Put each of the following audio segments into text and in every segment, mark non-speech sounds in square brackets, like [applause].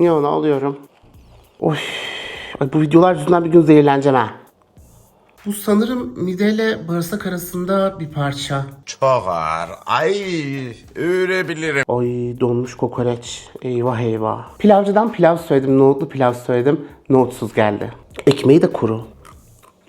Niye onu alıyorum? Oy. Ay bu videolar yüzünden bir gün zehirleneceğim ha. Bu sanırım mideyle bağırsak arasında bir parça. Çok ağır. Ay öğrebilirim. Ay donmuş kokoreç. Eyvah eyvah. Pilavcıdan pilav söyledim. Nohutlu pilav söyledim. Nohutsuz geldi. Ekmeği de kuru.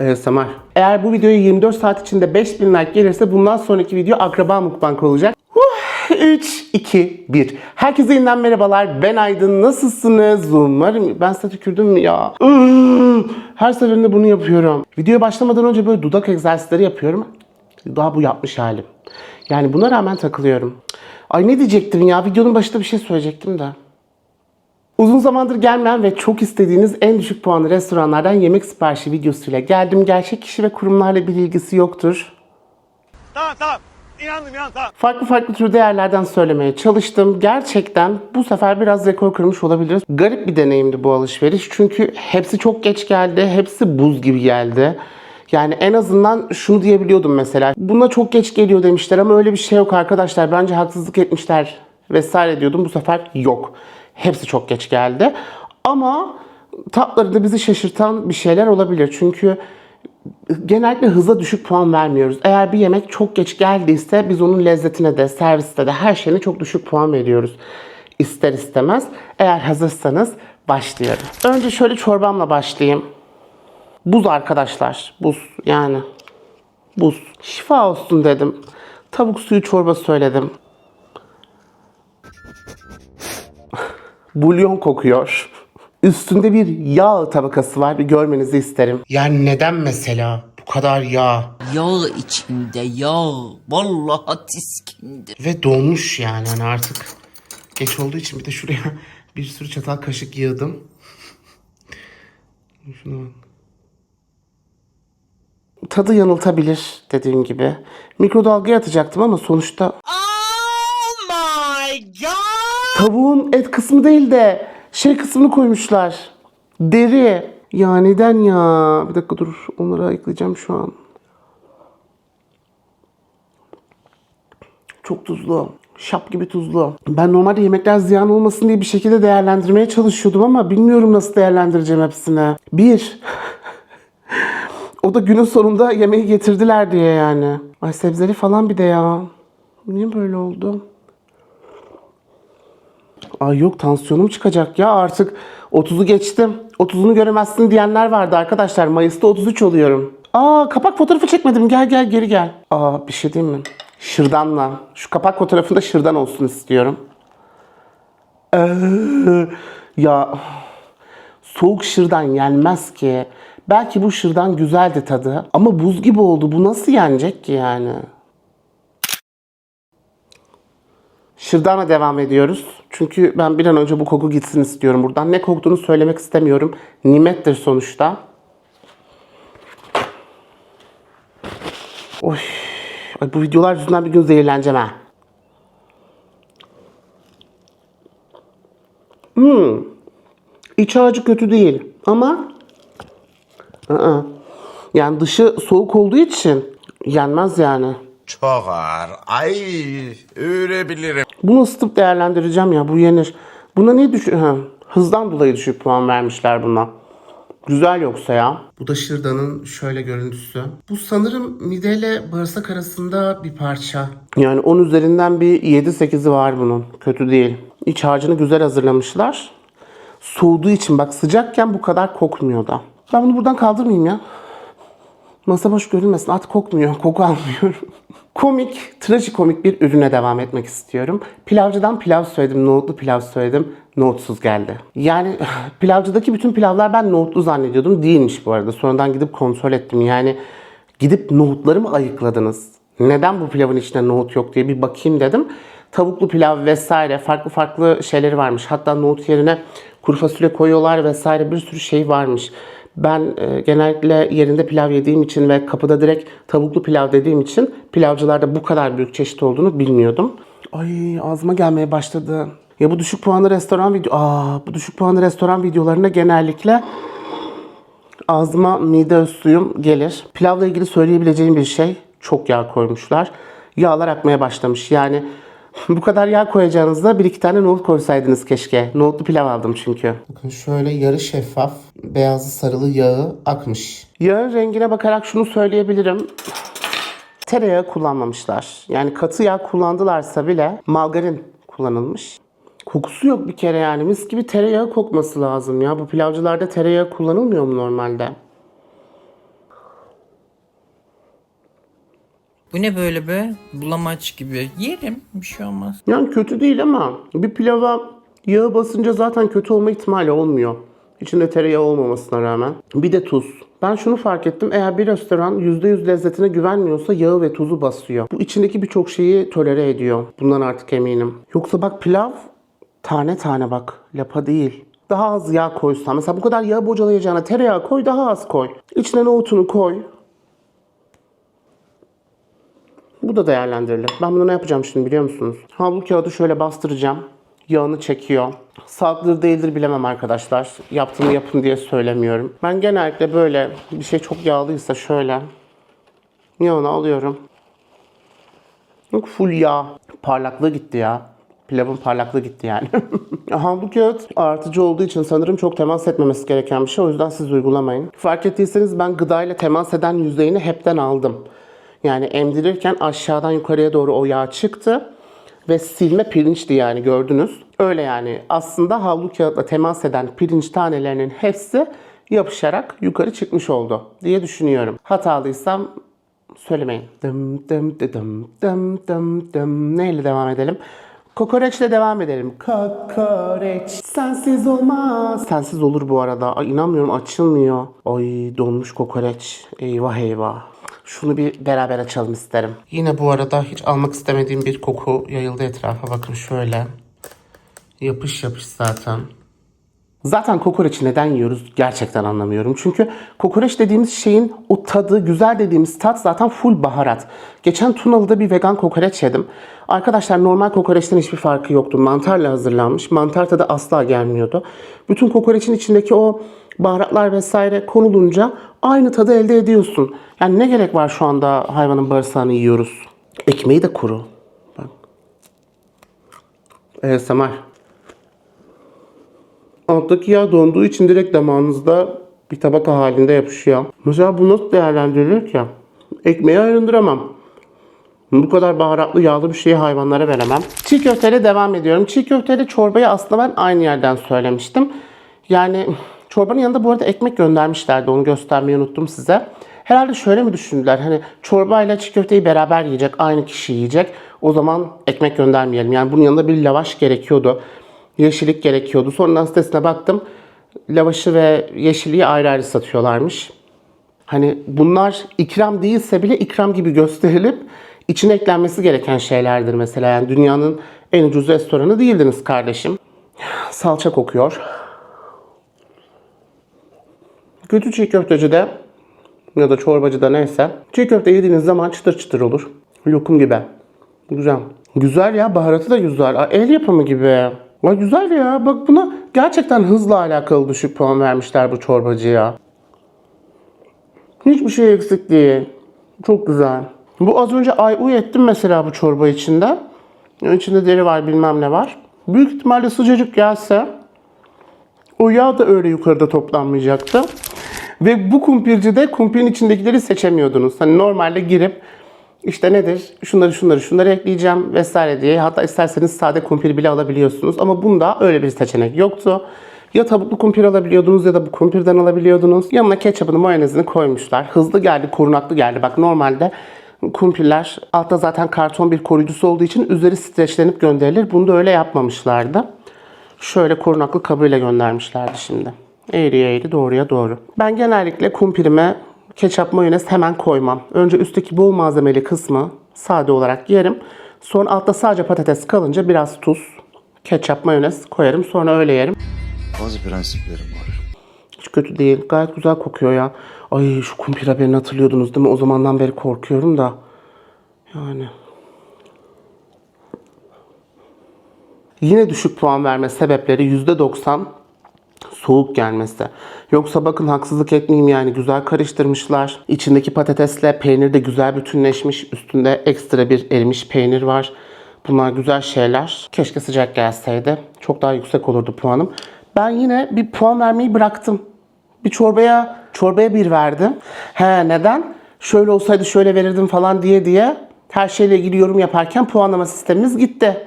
Evet Samar. Eğer bu videoya 24 saat içinde 5000 like gelirse bundan sonraki video akraba mukbang olacak. 3, 2, 1. Herkese yeniden merhabalar. Ben Aydın. Nasılsınız? Umarım ben mü ya? Her seferinde bunu yapıyorum. Videoya başlamadan önce böyle dudak egzersizleri yapıyorum. Daha bu yapmış halim. Yani buna rağmen takılıyorum. Ay ne diyecektim ya? Videonun başında bir şey söyleyecektim de. Uzun zamandır gelmeyen ve çok istediğiniz en düşük puanlı restoranlardan yemek siparişi videosuyla geldim. Gerçek kişi ve kurumlarla bir ilgisi yoktur. Tamam tamam. İnandım inandım tamam. Farklı farklı türde yerlerden söylemeye çalıştım. Gerçekten bu sefer biraz rekor kırmış olabiliriz. Garip bir deneyimdi bu alışveriş. Çünkü hepsi çok geç geldi. Hepsi buz gibi geldi. Yani en azından şunu diyebiliyordum mesela. Buna çok geç geliyor demişler ama öyle bir şey yok arkadaşlar. Bence haksızlık etmişler vesaire diyordum. Bu sefer yok. Hepsi çok geç geldi. Ama tatları da bizi şaşırtan bir şeyler olabilir. Çünkü genellikle hıza düşük puan vermiyoruz. Eğer bir yemek çok geç geldiyse biz onun lezzetine de, serviste de her şeyine çok düşük puan veriyoruz. İster istemez. Eğer hazırsanız başlıyorum. Önce şöyle çorbamla başlayayım. Buz arkadaşlar. Buz yani. Buz. Şifa olsun dedim. Tavuk suyu çorba söyledim. [laughs] Bulyon kokuyor. Üstünde bir yağ tabakası var. Bir görmenizi isterim. Yani neden mesela bu kadar yağ? Yağ içinde yağ. Vallahi tiskindir. Ve donmuş yani hani artık geç olduğu için bir de şuraya [laughs] bir sürü çatal kaşık yığdım. Şuna bak. Tadı yanıltabilir dediğim gibi. Mikrodalgaya atacaktım ama sonuçta Oh my god! tavuğun et kısmı değil de şey kısmını koymuşlar. Deri. Ya neden ya? Bir dakika dur. Onları ayıklayacağım şu an. Çok tuzlu. Şap gibi tuzlu. Ben normalde yemekler ziyan olmasın diye bir şekilde değerlendirmeye çalışıyordum ama bilmiyorum nasıl değerlendireceğim hepsini. Bir. [laughs] o da günün sonunda yemeği getirdiler diye yani. Ay sebzeli falan bir de ya. Niye böyle oldu? Ay yok tansiyonum çıkacak ya artık 30'u geçtim. 30'unu göremezsin diyenler vardı arkadaşlar. Mayıs'ta 33 oluyorum. Aa kapak fotoğrafı çekmedim. Gel gel geri gel. Aa bir şey diyeyim mi? Şırdanla. Şu kapak fotoğrafında şırdan olsun istiyorum. Ee, ya soğuk şırdan yenmez ki. Belki bu şırdan güzeldi tadı. Ama buz gibi oldu. Bu nasıl yenecek ki yani? Şırdanla devam ediyoruz. Çünkü ben bir an önce bu koku gitsin istiyorum buradan. Ne koktuğunu söylemek istemiyorum. Nimettir sonuçta. Oy. Ay bu videolar yüzünden bir gün zehirleneceğim ha. Hmm. İç harcı kötü değil ama Aa. yani dışı soğuk olduğu için yenmez yani. Çok ağır. Ay öğrebilirim. Bunu ısıtıp değerlendireceğim ya. Bu yenir. Buna niye düşük... Ha, hızdan dolayı düşük puan vermişler buna. Güzel yoksa ya. Bu da şırdanın şöyle görüntüsü. Bu sanırım mideyle bağırsak arasında bir parça. Yani 10 üzerinden bir 7-8'i var bunun. Kötü değil. İç harcını güzel hazırlamışlar. Soğuduğu için bak sıcakken bu kadar kokmuyor da. Ben bunu buradan kaldırmayayım ya. Masa boş görünmesin. Artık kokmuyor. Koku almıyorum. Komik, trajikomik bir ürüne devam etmek istiyorum. Pilavcıdan pilav söyledim. Nohutlu pilav söyledim. Nohutsuz geldi. Yani [sighs] pilavcıdaki bütün pilavlar ben nohutlu zannediyordum. Değilmiş bu arada. Sonradan gidip kontrol ettim. Yani gidip nohutları mı ayıkladınız? Neden bu pilavın içinde nohut yok diye bir bakayım dedim. Tavuklu pilav vesaire farklı farklı şeyleri varmış. Hatta nohut yerine kuru fasulye koyuyorlar vesaire bir sürü şey varmış. Ben e, genellikle yerinde pilav yediğim için ve kapıda direkt tavuklu pilav dediğim için pilavcılarda bu kadar büyük çeşit olduğunu bilmiyordum. Ay ağzıma gelmeye başladı. Ya bu düşük puanlı restoran video... Aa bu düşük puanlı restoran videolarında genellikle ağzıma mide suyum gelir. Pilavla ilgili söyleyebileceğim bir şey çok yağ koymuşlar. Yağlar akmaya başlamış. Yani [laughs] Bu kadar yağ koyacağınızda bir iki tane nohut koysaydınız keşke. Nohutlu pilav aldım çünkü. Bakın şöyle yarı şeffaf beyazlı sarılı yağı akmış. Yağın rengine bakarak şunu söyleyebilirim. Tereyağı kullanmamışlar. Yani katı yağ kullandılarsa bile margarin kullanılmış. Kokusu yok bir kere yani. Mis gibi tereyağı kokması lazım ya. Bu pilavcılarda tereyağı kullanılmıyor mu normalde? Bu ne böyle be? Bulamaç gibi. Yerim. Bir şey olmaz. Yani kötü değil ama bir pilava yağı basınca zaten kötü olma ihtimali olmuyor. İçinde tereyağı olmamasına rağmen. Bir de tuz. Ben şunu fark ettim. Eğer bir restoran %100 lezzetine güvenmiyorsa yağı ve tuzu basıyor. Bu içindeki birçok şeyi tolere ediyor. Bundan artık eminim. Yoksa bak pilav tane tane bak. Lapa değil. Daha az yağ koysan. Mesela bu kadar yağ bocalayacağına tereyağı koy daha az koy. İçine nohutunu koy. Bu da değerlendirilir. Ben bunu ne yapacağım şimdi biliyor musunuz? Havlu kağıdı şöyle bastıracağım. Yağını çekiyor. Sağlıklı değildir bilemem arkadaşlar. Yaptığını yapın diye söylemiyorum. Ben genellikle böyle bir şey çok yağlıysa şöyle yağını alıyorum. Yok full yağ. Parlaklığı gitti ya. Pilavın parlaklığı gitti yani. [laughs] Havlu kağıt artıcı olduğu için sanırım çok temas etmemesi gereken bir şey. O yüzden siz uygulamayın. Fark ettiyseniz ben gıdayla temas eden yüzeyini hepten aldım. Yani emdirirken aşağıdan yukarıya doğru o yağ çıktı. Ve silme pirinçti yani gördünüz. Öyle yani aslında havlu kağıtla temas eden pirinç tanelerinin hepsi yapışarak yukarı çıkmış oldu diye düşünüyorum. Hatalıysam söylemeyin. Dım dım dı dım dım dım dım. Neyle devam edelim? Kokoreçle devam edelim. Kokoreç sensiz olmaz. Sensiz olur bu arada. Ay inanmıyorum açılmıyor. Ay donmuş kokoreç. Eyvah eyvah. Şunu bir beraber açalım isterim. Yine bu arada hiç almak istemediğim bir koku yayıldı etrafa. Bakın şöyle. Yapış yapış zaten. Zaten kokoreçi neden yiyoruz gerçekten anlamıyorum. Çünkü kokoreç dediğimiz şeyin o tadı, güzel dediğimiz tat zaten full baharat. Geçen Tunalı'da bir vegan kokoreç yedim. Arkadaşlar normal kokoreçten hiçbir farkı yoktu. Mantarla hazırlanmış. Mantar tadı asla gelmiyordu. Bütün kokoreçin içindeki o baharatlar vesaire konulunca aynı tadı elde ediyorsun. Yani ne gerek var şu anda hayvanın bağırsağını yiyoruz. Ekmeği de kuru. Bak. ASMR. Alttaki yağ donduğu için direkt damağınızda bir tabaka halinde yapışıyor. Mesela bu nasıl değerlendirilir ki? Ekmeği ayrındıramam. Bu kadar baharatlı yağlı bir şeyi hayvanlara veremem. Çiğ köfteyle devam ediyorum. Çiğ köfteyle çorbayı aslında ben aynı yerden söylemiştim. Yani çorbanın yanında bu arada ekmek göndermişlerdi. Onu göstermeyi unuttum size. Herhalde şöyle mi düşündüler? Hani çorbayla çiğ köfteyi beraber yiyecek, aynı kişi yiyecek. O zaman ekmek göndermeyelim. Yani bunun yanında bir lavaş gerekiyordu. Yeşillik gerekiyordu. Sonradan sitesine baktım. Lavaşı ve yeşilliği ayrı ayrı satıyorlarmış. Hani bunlar ikram değilse bile ikram gibi gösterilip içine eklenmesi gereken şeylerdir mesela. Yani dünyanın en ucuz restoranı değildiniz kardeşim. Salça kokuyor. Kötü çiğ köfteci de ya da çorbacı da neyse. Çiğ köfte yediğiniz zaman çıtır çıtır olur. Lokum gibi. Güzel. Güzel ya baharatı da güzel. Aa, El yapımı gibi. Aa, güzel ya. Bak buna gerçekten hızla alakalı düşük puan vermişler bu çorbacıya. Hiçbir şey eksik değil. Çok güzel. Bu az önce ay uy ettim mesela bu çorba içinde. İçinde deri var bilmem ne var. Büyük ihtimalle sıcacık gelse o yağ da öyle yukarıda toplanmayacaktı. Ve bu kumpircide kumpirin içindekileri seçemiyordunuz. Hani normalde girip işte nedir? Şunları şunları şunları ekleyeceğim vesaire diye. Hatta isterseniz sade kumpir bile alabiliyorsunuz. Ama bunda öyle bir seçenek yoktu. Ya tavuklu kumpir alabiliyordunuz ya da bu kumpirden alabiliyordunuz. Yanına ketçapını mayonezini koymuşlar. Hızlı geldi, korunaklı geldi. Bak normalde kumpirler altta zaten karton bir koruyucusu olduğu için üzeri streçlenip gönderilir. Bunu da öyle yapmamışlardı. Şöyle korunaklı kabıyla göndermişlerdi şimdi. Eğriye eğri doğruya doğru. Ben genellikle kumpirime ketçap mayonez hemen koymam. Önce üstteki bol malzemeli kısmı sade olarak yerim. Sonra altta sadece patates kalınca biraz tuz, ketçap mayonez koyarım. Sonra öyle yerim. Bazı prensiplerim var. Hiç kötü değil. Gayet güzel kokuyor ya. Ay şu kumpir haberini hatırlıyordunuz değil mi? O zamandan beri korkuyorum da. Yani. Yine düşük puan verme sebepleri %90 soğuk gelmesi. Yoksa bakın haksızlık etmeyeyim yani güzel karıştırmışlar. İçindeki patatesle peynir de güzel bütünleşmiş. Üstünde ekstra bir erimiş peynir var. Bunlar güzel şeyler. Keşke sıcak gelseydi. Çok daha yüksek olurdu puanım. Ben yine bir puan vermeyi bıraktım. Bir çorbaya çorbaya bir verdim. He neden? Şöyle olsaydı şöyle verirdim falan diye diye her şeyle ilgili yorum yaparken puanlama sistemimiz gitti.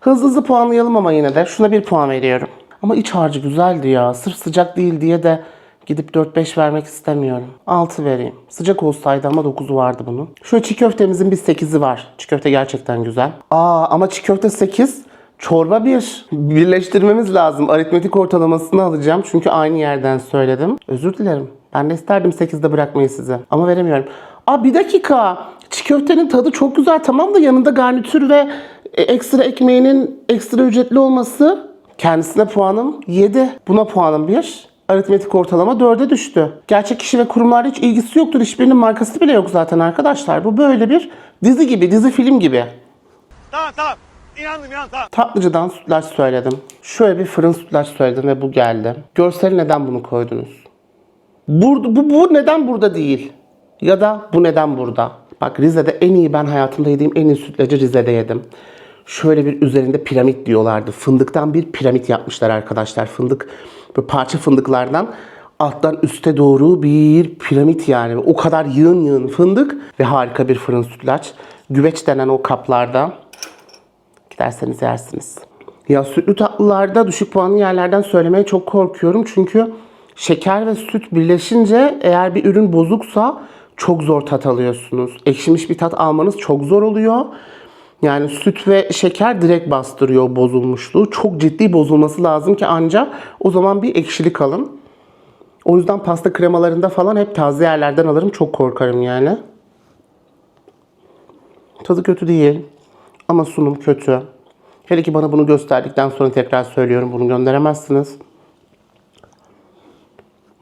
Hızlı hızlı puanlayalım ama yine de. Şuna bir puan veriyorum. Ama iç harcı güzeldi ya. Sırf sıcak değil diye de gidip 4-5 vermek istemiyorum. 6 vereyim. Sıcak olsaydı ama 9'u vardı bunun. Şu çiğ köftemizin bir 8'i var. Çiğ köfte gerçekten güzel. Aa ama çiğ köfte 8, çorba 1. Birleştirmemiz lazım. Aritmetik ortalamasını alacağım. Çünkü aynı yerden söyledim. Özür dilerim. Ben de isterdim 8'de bırakmayı size. Ama veremiyorum. Aa bir dakika. Çiğ köftenin tadı çok güzel tamam da yanında garnitür ve e, ekstra ekmeğinin ekstra ücretli olması kendisine puanım 7. Buna puanım 1. Aritmetik ortalama 4'e düştü. Gerçek kişi ve kurumlarla hiç ilgisi yoktur. Hiçbirinin markası bile yok zaten arkadaşlar. Bu böyle bir dizi gibi, dizi film gibi. Tamam tamam. İnandım inandım tamam. Tatlıcıdan sütlaç söyledim. Şöyle bir fırın sütlaç söyledim ve bu geldi. Görseli neden bunu koydunuz? Burada, bu, bu neden burada değil? Ya da bu neden burada? Bak Rize'de en iyi ben hayatımda yediğim en iyi sütlacı Rize'de yedim. Şöyle bir üzerinde piramit diyorlardı. Fındıktan bir piramit yapmışlar arkadaşlar. Fındık, böyle parça fındıklardan alttan üste doğru bir piramit yani. O kadar yığın yığın fındık ve harika bir fırın sütlaç. Güveç denen o kaplarda Giderseniz yersiniz. Ya sütlü tatlılarda düşük puanlı yerlerden söylemeye çok korkuyorum. Çünkü şeker ve süt birleşince eğer bir ürün bozuksa çok zor tat alıyorsunuz. Ekşimiş bir tat almanız çok zor oluyor. Yani süt ve şeker direkt bastırıyor bozulmuşluğu. Çok ciddi bozulması lazım ki ancak o zaman bir ekşilik alın. O yüzden pasta kremalarında falan hep taze yerlerden alırım. Çok korkarım yani. Tadı kötü değil. Ama sunum kötü. Hele ki bana bunu gösterdikten sonra tekrar söylüyorum. Bunu gönderemezsiniz.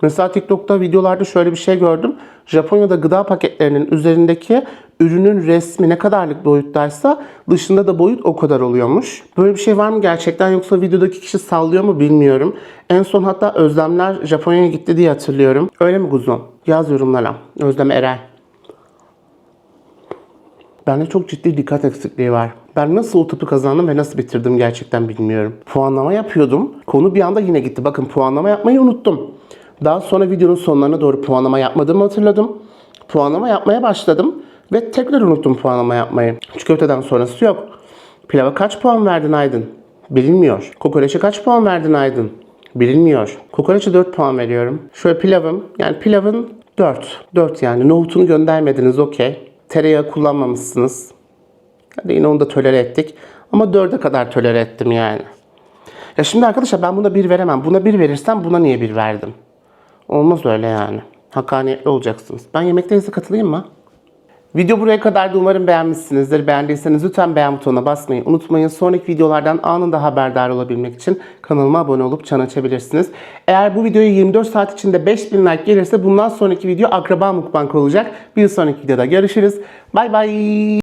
Mesela TikTok'ta videolarda şöyle bir şey gördüm. Japonya'da gıda paketlerinin üzerindeki ürünün resmi ne kadarlık boyuttaysa dışında da boyut o kadar oluyormuş. Böyle bir şey var mı gerçekten yoksa videodaki kişi sallıyor mu bilmiyorum. En son hatta Özlemler Japonya'ya gitti diye hatırlıyorum. Öyle mi kuzum? Yaz yorumlara. Özlem Eray. Bende çok ciddi dikkat eksikliği var. Ben nasıl o tıpı kazandım ve nasıl bitirdim gerçekten bilmiyorum. Puanlama yapıyordum. Konu bir anda yine gitti. Bakın puanlama yapmayı unuttum. Daha sonra videonun sonlarına doğru puanlama yapmadığımı hatırladım. Puanlama yapmaya başladım ve tekrar unuttum puanlama yapmayı. Çiğ köfteden sonrası yok. Pilava kaç puan verdin Aydın? Bilinmiyor. Kokoreçe kaç puan verdin Aydın? Bilinmiyor. Kokoreçe 4 puan veriyorum. Şöyle pilavım, yani pilavın 4. 4 yani. Nohutunu göndermediniz okey. Tereyağı kullanmamışsınız. Hadi yine onu da tolere ettik. Ama 4'e kadar tolere ettim yani. Ya şimdi arkadaşlar ben buna bir veremem. Buna bir verirsem buna niye bir verdim? Olmaz öyle yani. Hakkaniyetli olacaksınız. Ben yemekteyse katılayım mı? Video buraya kadardı. Umarım beğenmişsinizdir. Beğendiyseniz lütfen beğen butonuna basmayı unutmayın. Sonraki videolardan anında haberdar olabilmek için kanalıma abone olup çan açabilirsiniz. Eğer bu videoya 24 saat içinde 5000 like gelirse bundan sonraki video akraba mukbang olacak. Bir sonraki videoda görüşürüz. Bay bay.